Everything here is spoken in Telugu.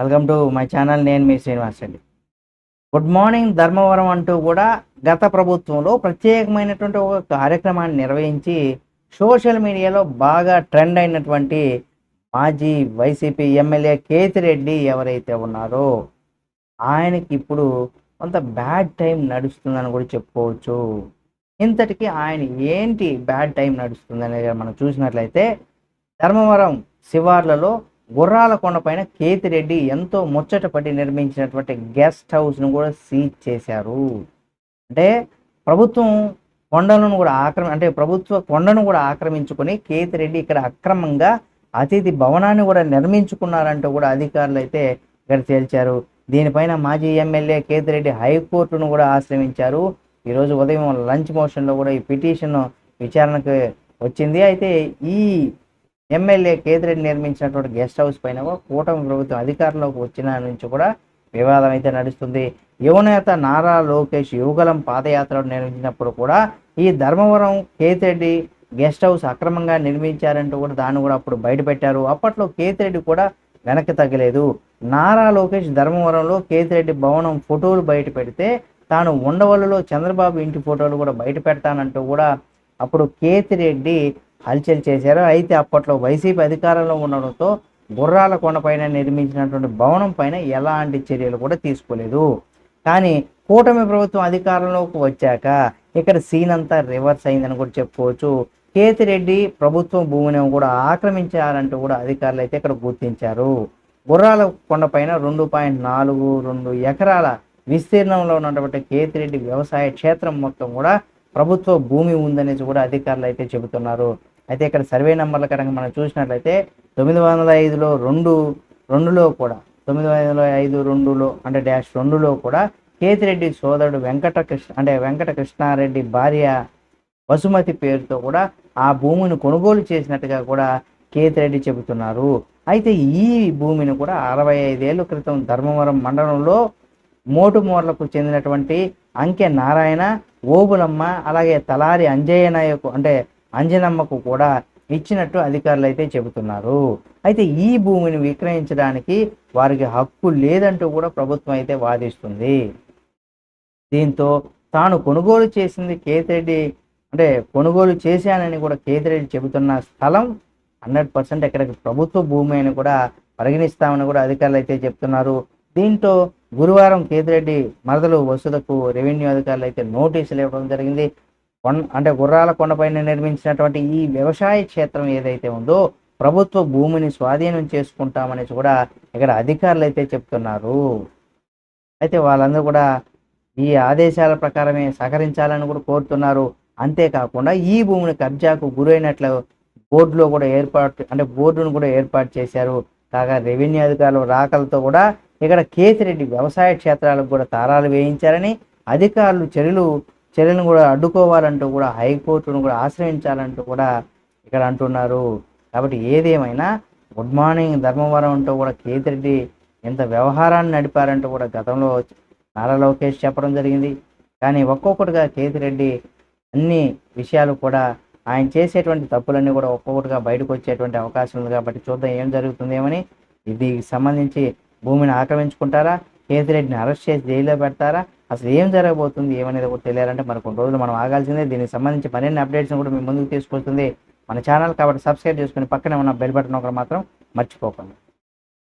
Welcome to my channel. నేను మీ శ్రీనివాస్ అండి. గుడ్ మార్నింగ్ ధర్మవరం అంటూ కూడా గత ప్రభుత్వంలో ప్రత్యేకమైనటువంటి ఒక కార్యక్రమాన్ని నిర్వహించి సోషల్ మీడియాలో బాగా ట్రెండ్ అయినటువంటి మాజీ వైసీపీ ఎమ్మెల్యే కేతిరెడ్డి ఎవరైతే ఉన్నారో ఆయనకి ఇప్పుడు కొంత బ్యాడ్ టైం నడుస్తుందని కూడా చెప్పుకోవచ్చు. ఇంతటికి ఆయన ఏంటి బ్యాడ్ టైం నడుస్తుంది అనేది మనం చూసినట్లయితే ధర్మవరం శివార్లలో గుర్రాల కొండపైన కేతిరెడ్డి ఎంతో ముచ్చటపడి నిర్మించినటువంటి గెస్ట్ హౌస్ను కూడా సీజ్ చేశారు. అంటే ప్రభుత్వం కొండలను కూడా ఆక్రమి అంటే ప్రభుత్వ కొండను కూడా ఆక్రమించుకొని కేతిరెడ్డి ఇక్కడ అక్రమంగా అతిథి భవనాన్ని కూడా నిర్మించుకున్నారంటూ కూడా అధికారులు అయితే ఇక్కడ తేల్చారు. దీనిపైన మాజీ ఎమ్మెల్యే కేతిరెడ్డి హైకోర్టును కూడా ఆశ్రయించారు. ఈరోజు ఉదయం లంచ్ మోషన్లో కూడా ఈ పిటిషన్ విచారణకు వచ్చింది. అయితే ఈ ఎమ్మెల్యే కేతిరెడ్డి నిర్మించినటువంటి గెస్ట్ హౌస్ పైన కూడా కూటమి ప్రభుత్వం అధికారంలోకి వచ్చిన నుంచి కూడా వివాదం అయితే నడుస్తుంది. యువనేత నారా లోకేష్ యువగలం పాదయాత్ర నిర్మించినప్పుడు కూడా ఈ ధర్మవరం కేతిరెడ్డి గెస్ట్ హౌస్ అక్రమంగా నిర్మించారంటూ కూడా దాన్ని కూడా అప్పుడు బయటపెట్టారు. అప్పట్లో కేతిరెడ్డి కూడా వెనక్కి తగ్గలేదు. నారా లోకేష్ ధర్మవరంలో కేతిరెడ్డి భవనం ఫోటోలు బయట పెడితే తాను ఉండవల్లిలో చంద్రబాబు ఇంటి ఫోటోలు కూడా బయట పెడతానంటూ కూడా అప్పుడు కేతిరెడ్డి హల్చల్ చేశారు. అయితే అప్పట్లో వైసీపీ అధికారంలో ఉండడంతో గుర్రాల కొండపైన నిర్మించినటువంటి భవనం పైన ఎలాంటి చర్యలు కూడా తీసుకోలేదు. కానీ కూటమి ప్రభుత్వం అధికారంలోకి వచ్చాక ఇక్కడ సీన్ అంతా రివర్స్ అయిందని కూడా చెప్పుకోవచ్చు. కేతిరెడ్డి ప్రభుత్వం భూమిని కూడా ఆక్రమించారంటూ కూడా అధికారులు అయితే ఇక్కడ గుర్తించారు. గుర్రాల కొండపైన రెండు పాయింట్ నాలుగు రెండు ఎకరాల విస్తీర్ణంలో ఉన్నటువంటి కేతిరెడ్డి వ్యవసాయ క్షేత్రం మొత్తం కూడా ప్రభుత్వ భూమి ఉందనేసి కూడా అధికారులు అయితే చెబుతున్నారు. అయితే ఇక్కడ సర్వే నెంబర్ల కనుక మనం చూసినట్లయితే తొమ్మిది వందల ఐదులో రెండు రెండులో కూడా తొమ్మిది వందల ఐదు రెండులో అంటే డాష్ రెండులో కూడా కేతిరెడ్డి సోదరుడు వెంకట కృష్ణ అంటే వెంకటకృష్ణారెడ్డి భార్య వసుమతి పేరుతో కూడా ఆ భూమిని కొనుగోలు చేసినట్టుగా కూడా కేతిరెడ్డి చెబుతున్నారు. అయితే ఈ భూమిని కూడా అరవై ఐదేళ్ళ క్రితం ధర్మవరం మండలంలో మోటుమూర్లకు చెందినటువంటి అంకె నారాయణ ఓబులమ్మ అలాగే తలారి అంజయ్య నాయకు అంటే అంజనమ్మకు కూడా ఇచ్చినట్టు అధికారులు అయితే చెబుతున్నారు. అయితే ఈ భూమిని విక్రయించడానికి వారికి హక్కు లేదంటూ కూడా ప్రభుత్వం అయితే వాదిస్తుంది. దీంతో తాను కొనుగోలు చేసింది కేతిరెడ్డి అంటే కొనుగోలు చేశానని కూడా కేతిరెడ్డి చెబుతున్న స్థలం హండ్రెడ్ పర్సెంట్ ఎక్కడికి ప్రభుత్వ భూమి అని కూడా పరిగణిస్తామని కూడా అధికారులు అయితే చెప్తున్నారు. దీంతో గురువారం కేతిరెడ్డి మరదలు వసుదకు రెవెన్యూ అధికారులు అయితే నోటీసులు ఇవ్వడం జరిగింది. కొండ అంటే గుర్రాల కొండపైన నిర్మించినటువంటి ఈ వ్యవసాయ క్షేత్రం ఏదైతే ఉందో ప్రభుత్వ భూమిని స్వాధీనం చేసుకుంటామనేసి కూడా ఇక్కడ అధికారులు అయితే చెప్తున్నారు. అయితే వాళ్ళందరూ కూడా ఈ ఆదేశాల ప్రకారమే సహకరించాలని కూడా కోరుతున్నారు. అంతేకాకుండా ఈ భూమిని కబ్జాకు గురైనట్లు బోర్డులో కూడా ఏర్పాటు అంటే బోర్డును కూడా ఏర్పాటు చేశారు. కాగా రెవెన్యూ అధికారులు రాకలతో కూడా ఇక్కడ కేతిరెడ్డి వ్యవసాయ క్షేత్రాలకు కూడా తారాలు వేయించారని అధికారులు చర్యలు చర్యలను కూడా అడ్డుకోవాలంటూ కూడా హైకోర్టును కూడా ఆశ్రయించాలంటూ కూడా ఇక్కడ అంటున్నారు. కాబట్టి ఏదేమైనా గుడ్ మార్నింగ్ ధర్మవరం అంటూ కూడా కేతిరెడ్డి ఇంత వ్యవహారాన్ని నడిపారంటూ కూడా గతంలో నారా లోకేష్ చెప్పడం జరిగింది. కానీ ఒక్కొక్కటిగా కేతిరెడ్డి అన్ని విషయాలు కూడా ఆయన చేసేటువంటి తప్పులన్నీ కూడా ఒక్కొక్కటిగా బయటకు వచ్చేటువంటి అవకాశం ఉంది కాబట్టి చూద్దాం ఏం జరుగుతుందేమని. దీనికి సంబంధించి భూమిని ఆక్రమించుకుంటారా? కేతిరెడ్డిని అరెస్ట్ చేసి జైల్లో పెడతారా? అసలు ఏం జరగబోతుంది? ఏమనేది కూడా తెలియాలంటే మరి కొన్ని రోజులు మనం ఆగాల్సిందే. దీనికి సంబంధించి మరిన్ని అప్డేట్స్ కూడా మీ ముందుకు తీసుకొస్తుంది మన ఛానల్. కాబట్టి సబ్స్క్రైబ్ చేసుకుని పక్కనే ఉన్న బెల్ బటన్ ఒకటి మాత్రం మర్చిపోకండి.